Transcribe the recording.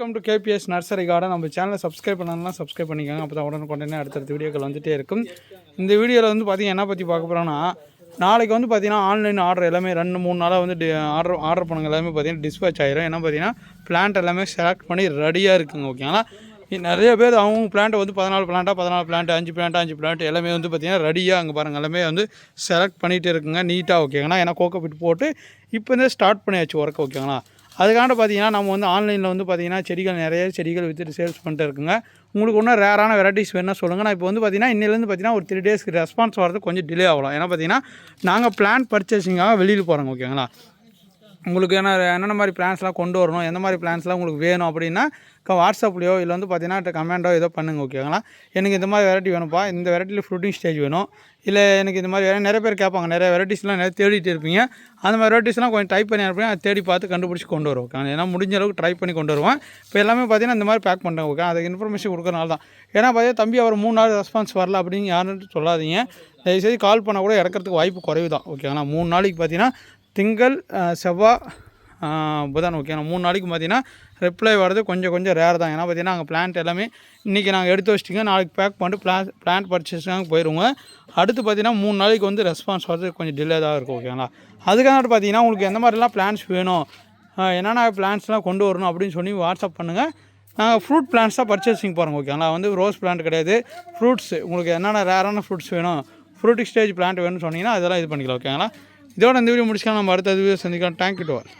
Welcome to KBS nursery garden நம்ம சேனலை subscribe பண்ணலாம் சப்ஸ்கிரைப் பண்ணிக்கோங்க. அப்போ தான் உடனுக்குடனே அடுத்தடுத்த வீடியோக்கள் வந்துட்டே இருக்கும். இந்த வீடியோவில் வந்து பார்த்தீங்கன்னா என்ன பற்றி பார்க்க போகிறோன்னா நாளைக்கு வந்து பார்த்தீங்கன்னா ஆன்லைன் ஆர்டர் எல்லாமே ரெண்டு மூணு நாளாக வந்து ஆர்டர் ஆர்டர் பண்ணுங்க எல்லாமே பார்த்தீங்கன்னா டிஸ்பேச் ஆயிரும். ஏன்னா பார்த்தீங்கன்னா பிளான்ட் எல்லாமே செலக்ட் பண்ணி ரெடியாக இருக்குங்க ஓகேங்களா நிறைய பேர் அவங்க பிளான்ட்டை வந்து பதினாலு பிளான்ட்டாக பதினாலு பிளான்ட் அஞ்சு பிளான்ட் அஞ்சு பிளான்ட் எல்லாமே வந்து பார்த்தீங்கன்னா ரெடியாக அங்கே பாருங்கள் எல்லாமே வந்து செலக்ட் பண்ணிகிட்டு இருக்குங்க நீட்டாக ஓகேங்களா ஏன்னா கோகோ பிட் போட்டு இப்போ இருந்தே ஸ்டார்ட் பண்ணியாச்சு ஒர்க் ஓகேங்களா அதுக்காண்ட பார்த்தீங்கன்னா நம்ம வந்து ஆன்லைனில் வந்து பார்த்தீங்கன்னா செடிகள் நிறைய செடிகள் விற்றுட்டு சேல்ஸ் பண்ணிட்டு இருக்குங்க. உங்களுக்கு இன்னும் ரேரான வெரைட்டிஸ் வேணால் சொல்லுங்கள் நான் இப்போ வந்து பார்த்தீங்கன்னா இன்னிலேருந்து பார்த்தீங்கன்னா ஒரு த்ரீ டேஸ்க்கு ரெஸ்பான்ஸ் வரது கொஞ்சம் டிலே ஆகலாம். ஏன்னா பார்த்தீங்கன்னா நாங்கள் பிளான் பர்ச்சேசிங்காக வெளியில் போகிறோங்க ஓகேங்களா உங்களுக்கு என்ன என்னென்ன மாதிரி பிளான்ஸ்லாம் கொண்டு வரணும் எந்த மாதிரி பிளான்ஸ்லாம் உங்களுக்கு வேணும் அப்படின்னா வாட்ஸ்அப்லையோ இல்லை வந்து பார்த்தீங்கன்னா கமெண்டோ ஏதோ பண்ணுங்க ஓகேங்களா எனக்கு இந்த மாதிரி வெரைட்டி வேணும்ப்பா. இந்த வெரைட்டியில் ஃப்ரூட்டிங் ஸ்டேஜ் வேணும். இல்லை எனக்கு இந்த மாதிரி வேறு நிறைய பேர் கேட்பாங்க நிறைய வெரைட்டிஸ்லாம் நிறைய தேடிட்டு இருப்பீங்க. அந்த மாதிரி வெரைட்டிஸ்லாம் கொஞ்சம் டைப் பண்ணி அனுப்புங்க அதை தேடி பார்த்து கண்டுபிடிச்சி கொண்டு வரும் ஓகே ஏன்னா முடிஞ்ச அளவுக்கு ட்ரை பண்ணி கொண்டு வருவேன். இப்போ எல்லாமே பார்த்தீங்கன்னா இந்த மாதிரி பேக் பண்ணுறேன் ஓகே அதுக்கு இன்ஃபர்மேஷன் கொடுக்கறனால தான். ஏன்னா பார்த்தீங்கன்னா தம்பி அவர் மூணு நாள் ரெஸ்பான்ஸ் வரல அப்படின்னு யாருன்னு சொல்லாதீங்க. தயவுசெய்து கால் பண்ணால் கூட இறக்கிறதுக்கு வாய்ப்பு குறைவு தான் ஓகேங்களா மூணு நாளைக்கு பார்த்தீங்கன்னா திங்கள் செவ்வாய் புதன். ஓகேங்களா மூணு நாளைக்கு பார்த்தீங்கன்னா ரிப்ளை வர்றது கொஞ்சம் கொஞ்சம் ரேர் தான். ஏன்னா பார்த்தீங்கன்னா அங்கே பிளான்ட் எல்லாமே இன்றைக்கி நாங்கள் எடுத்து வச்சிட்டிங்க. நாளைக்கு பேக் பண்ணிட்டு பிளான் பிளான்ட் பர்ச்சேஸ்க்காக போயிடுவோங்க அடுத்து பார்த்தீங்கன்னா மூணு நாளைக்கு வந்து ரெஸ்பான்ஸ் வர்றது கொஞ்சம் டிலே தான் இருக்கும் ஓகேங்களா அதுக்காக பார்த்தீங்கன்னா உங்களுக்கு எந்த மாதிரிலாம் பிளான்ஸ் வேணும் என்னென்ன பிளான்ஸ்லாம் கொண்டு வரணும் அப்படின்னு சொல்லி வாட்ஸ்அப் பண்ணுங்கள் நாங்கள் ஃப்ரூட் பிளான்ஸ் தான் பர்ச்சேசிங் போகிறோம் ஓகேங்களா வந்து ரோஸ் பிளான்ட் கிடையாது. ஃப்ரூட்ஸ் உங்களுக்கு என்னென்ன ரேரான ஃப்ரூட்ஸ் வேணும் ஃப்ரூட்டிக் ஸ்டேஜ் பிளான்ட் வேணும்னு சொன்னீங்கன்னா அதெல்லாம் இது பண்ணிக்கலாம் ஓகேங்களா இதோட இந்த வீடியோ முடிச்சுக்கலாம். நம்ம அடுத்த வீடியோ சந்திக்கலாம். Thank you to all